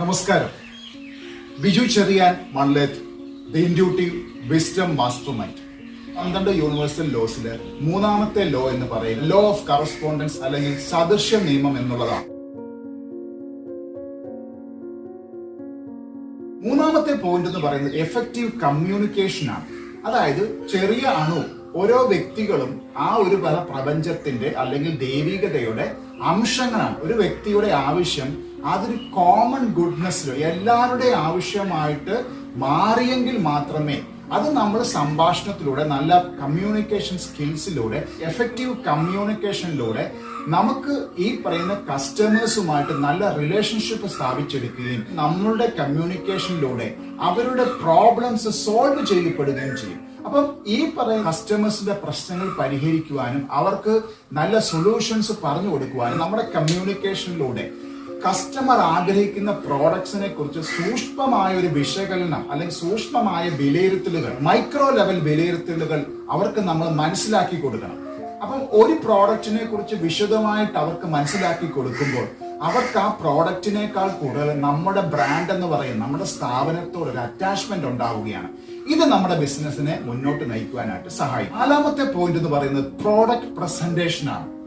നമസ്കാരം. Biju Cherian Manleth the intuitive wisdom master mind. പന്ത്രണ്ട് universal ലോസിൽ മൂന്നാമത്തെ ലോ എന്ന് പറയുന്നത് ലോ ഓഫ് കറസ്പോണ്ടൻസ് അല്ലെങ്കിൽ സദൃശ്യ നിയമം എന്നുള്ളതാണ്. മൂന്നാമത്തെ പോയിന്റ് എന്ന് പറയുന്നത് എഫക്റ്റീവ് കമ്മ്യൂണിക്കേഷൻ ആണ്. അതായത് ചെറിയ അണു ഓരോ വ്യക്തികളും ആ ഒരു പല പ്രപഞ്ചത്തിന്റെ അല്ലെങ്കിൽ ദൈവികതയുടെ അംശങ്ങളാണ്. ഒരു വ്യക്തിയുടെ ആവശ്യം അതൊരു കോമൺ ഗുഡ്നെസ്സിലോ എല്ലാവരുടെ ആവശ്യമായിട്ട് മാറിയെങ്കിൽ മാത്രമേ അത് നമ്മൾ സംഭാഷണത്തിലൂടെ നല്ല കമ്മ്യൂണിക്കേഷൻ സ്കിൽസിലൂടെ എഫക്റ്റീവ് കമ്മ്യൂണിക്കേഷനിലൂടെ നമുക്ക് ഈ പറയുന്ന കസ്റ്റമേഴ്സുമായിട്ട് നല്ല റിലേഷൻഷിപ്പ് സ്ഥാപിച്ചെടുക്കുകയും നമ്മളുടെ കമ്മ്യൂണിക്കേഷനിലൂടെ അവരുടെ പ്രോബ്ലംസ് സോൾവ് ചെയ്യപ്പെടുകയും ചെയ്യും. അപ്പം ഈ പറയുന്ന കസ്റ്റമേഴ്സിന്റെ പ്രശ്നങ്ങൾ പരിഹരിക്കുവാനും അവർക്ക് നല്ല സൊല്യൂഷൻസ് പറഞ്ഞു കൊടുക്കുവാനും നമ്മുടെ കമ്മ്യൂണിക്കേഷനിലൂടെ കസ്റ്റമർ ആഗ്രഹിക്കുന്ന പ്രോഡക്ട്സിനെ കുറിച്ച് സൂക്ഷ്മമായ ഒരു വിശകലനം അല്ലെങ്കിൽ സൂക്ഷ്മമായ വിലയിരുത്തലുകൾ മൈക്രോ ലെവൽ വിലയിരുത്തലുകൾ അവർക്ക് നമ്മൾ മനസ്സിലാക്കി കൊടുക്കണം. അപ്പം ഒരു പ്രോഡക്റ്റിനെ കുറിച്ച് വിശദമായിട്ട് അവർക്ക് മനസ്സിലാക്കി കൊടുക്കുമ്പോൾ അവർക്ക് ആ പ്രോഡക്റ്റിനേക്കാൾ കൂടുതൽ നമ്മുടെ ബ്രാൻഡ് എന്ന് പറയും നമ്മുടെ സ്ഥാപനത്തോട് ഒരു അറ്റാച്ച്മെന്റ് ഉണ്ടാവുകയാണ്. ഇത് നമ്മുടെ ബിസിനസ്സിനെ മുന്നോട്ട് നയിക്കുവാനായിട്ട് സഹായിക്കും. നാലാമത്തെ പോയിന്റ് എന്ന് പറയുന്നത് പ്രോഡക്റ്റ് പ്രസന്റേഷൻ ആണ്.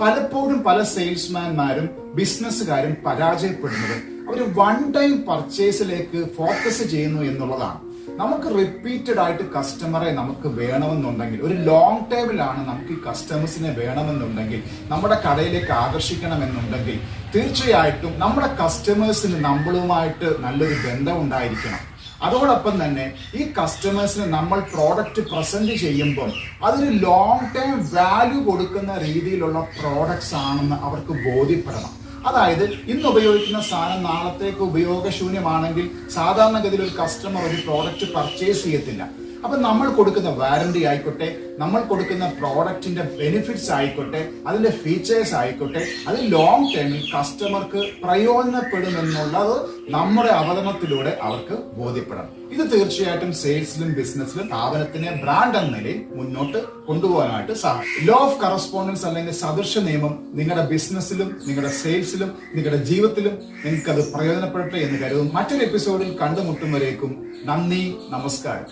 പലപ്പോഴും പല സെയിൽസ്മാൻമാരും ബിസിനസ്സുകാരും പരാജയപ്പെടുന്നത്. അവർ വൺ ടൈം പർച്ചേസിലേക്ക് ഫോക്കസ് ചെയ്യുന്നു എന്നുള്ളതാണ്. നമുക്ക് റിപ്പീറ്റഡ് ആയിട്ട് കസ്റ്റമറെ നമുക്ക് വേണമെന്നുണ്ടെങ്കിൽ ഒരു ലോങ് ടേബിളാണ് നമുക്ക് ഈ കസ്റ്റമേഴ്സിനെ വേണമെന്നുണ്ടെങ്കിൽ നമ്മുടെ കടയിലേക്ക് ആകർഷിക്കണമെന്നുണ്ടെങ്കിൽ തീർച്ചയായിട്ടും നമ്മുടെ കസ്റ്റമേഴ്സിന് നമ്മളുമായിട്ട് നല്ലൊരു ബന്ധം ഉണ്ടായിരിക്കണം. അതോടൊപ്പം തന്നെ ഈ കസ്റ്റമേഴ്സിന് നമ്മൾ പ്രോഡക്റ്റ് പ്രസന്റ് ചെയ്യുമ്പം അതൊരു ലോങ് ടൈം വാല്യൂ കൊടുക്കുന്ന രീതിയിലുള്ള പ്രോഡക്ട്സ് ആണെന്ന് അവർക്ക് ബോധ്യപ്പെടണം. അതായത് ഇന്ന് ഉപയോഗിക്കുന്ന സാധനം നാളത്തേക്ക് ഉപയോഗശൂന്യമാണെങ്കിൽ സാധാരണഗതിയിൽ ഒരു കസ്റ്റമർ ഒരു പ്രോഡക്റ്റ് പർച്ചേസ് ചെയ്യത്തില്ല. അപ്പൊ നമ്മൾ കൊടുക്കുന്ന വാറണ്ടി ആയിക്കോട്ടെ നമ്മൾ കൊടുക്കുന്ന പ്രോഡക്റ്റിന്റെ ബെനിഫിറ്റ്സ് ആയിക്കോട്ടെ അതിന്റെ ഫീച്ചേഴ്സ് ആയിക്കോട്ടെ അത് ലോങ് ടേമിൽ കസ്റ്റമർക്ക് പ്രയോജനപ്പെടുമെന്നുള്ളത് നമ്മുടെ അവതരണത്തിലൂടെ അവർക്ക് ബോധ്യപ്പെടണം. ഇത് തീർച്ചയായിട്ടും സെയിൽസിലും ബിസിനസ്സിലും സ്ഥാപനത്തിനെ ബ്രാൻഡ് എന്ന നിലയിൽ മുന്നോട്ട് കൊണ്ടുപോകാനായിട്ട് സാധിക്കും. ലോ ഓഫ് കറസ്പോണ്ടൻസ് അല്ലെങ്കിൽ സദൃശ നിയമം നിങ്ങളുടെ ബിസിനസ്സിലും നിങ്ങളുടെ സെയിൽസിലും നിങ്ങളുടെ ജീവിതത്തിലും നിങ്ങൾക്ക് അത് പ്രയോജനപ്പെടട്ടെ എന്ന് കരുതും മറ്റൊരു എപ്പിസോഡിൽ കണ്ടുമുട്ടും വരേക്കും നന്ദി നമസ്കാരം.